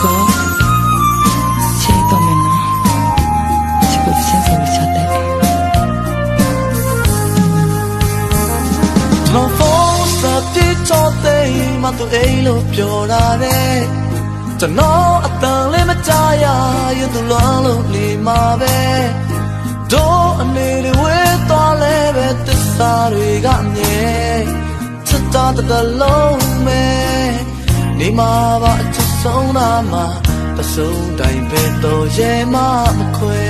ကိုချိန်တော့မယ်နော်ချစ်ကိုချင်းစီချတဲ့ကျွန်တော်ဖုန်းဆက်ပြချောတဲ့မတူအိမ်လို့ပြောတာတဲ့ကျွန်တော်အတန်လေးမကြားရရသူလွမ်းလို့နေမှာပဲတို့ အနေတွေဝေးသွားလဲပဲတစ္ဆာတွေကမြဲချစ်တာတစ်တလုံးပဲနေမှာပါအချစ်ဆုံးတာမှာပစုံတိုင်းပဲတော့ရဲမမခွဲ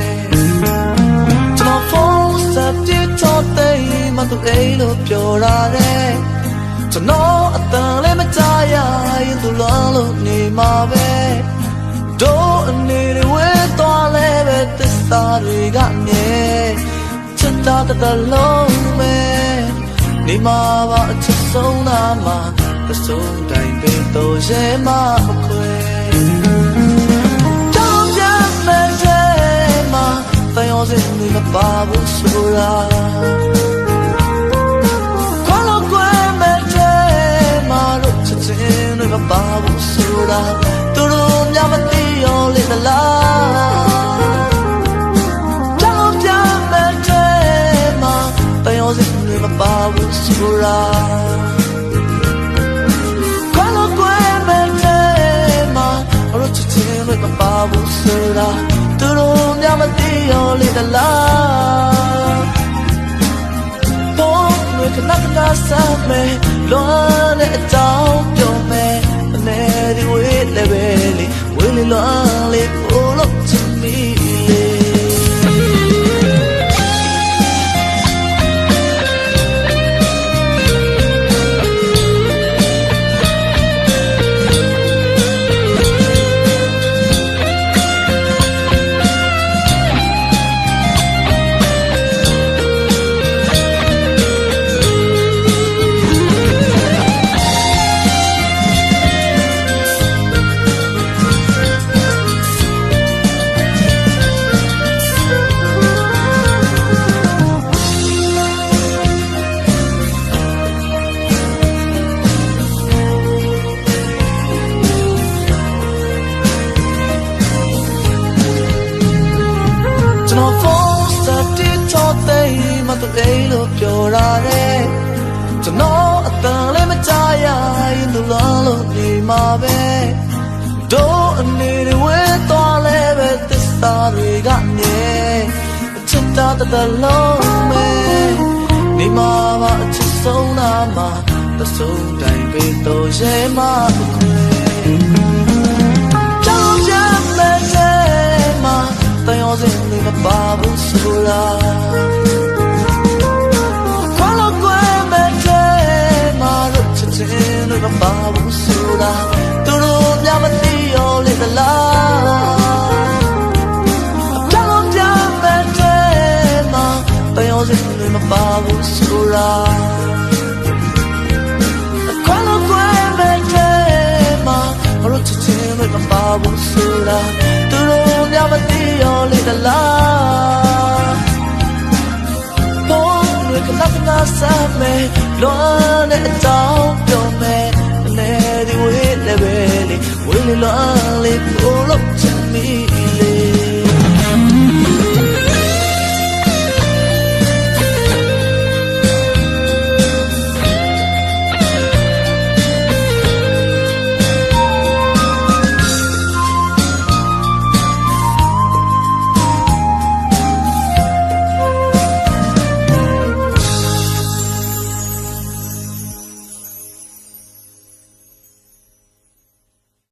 ကျွန်တော်ဖုန်းဆက်ပြချောတဲ့မတူအိမ်လို့ပြောရတဲ့ကျွန်တော်အတန်လေးမကြားရရင်သူလွမ်းလို့နေမှာပဲတို့အနေတွေဝဲသွားလဲပဲ သစ္စာတွေကမြဲချစ်တာတစ်တလုံးပဲနေမှာပါအချစ်ဆုံးနာမှာပစုံတိုင်းပင်တော့ရဲမမခွဲ ဆိုတာသူတို့များမသိရောလေတလားတော့တွေခဏခဏဆက်မယ်လွမ်းတဲ့အကြောင်းပြောမယ်အနေဒီဝေးလည်းပဲလေဝေးလေလွမ်းလေကိုလို့ ကျွန်တော်ဖုန်းဆက်တီချောတဲ့မတူအိမ်လို့ပြောရတဲ့ကျွန်တော်အတန်လေးမကြားရရင်သူလွမ်းလို့နေမှာပဲတို့အနေတွေဝဲသွားလဲပဲသစ္စာတွေကမြဲအချစ်တာတစ်တလုံးပဲနေမှာပါအချစ်ဆုံးနာမှာတဆုံးတိုင်းပဲတော့ရဲမခွဲ ဘူးဆိုတာခွာလို့ကွယ်မဲ့တဲ့မှာမလို့ချစ်ချင်းတွေမပါဘူးဆိုတာသူတို့များမသိရောလေတလားဘောတွေကနတ်နာစမယ်လွမ်းတဲ့အကြော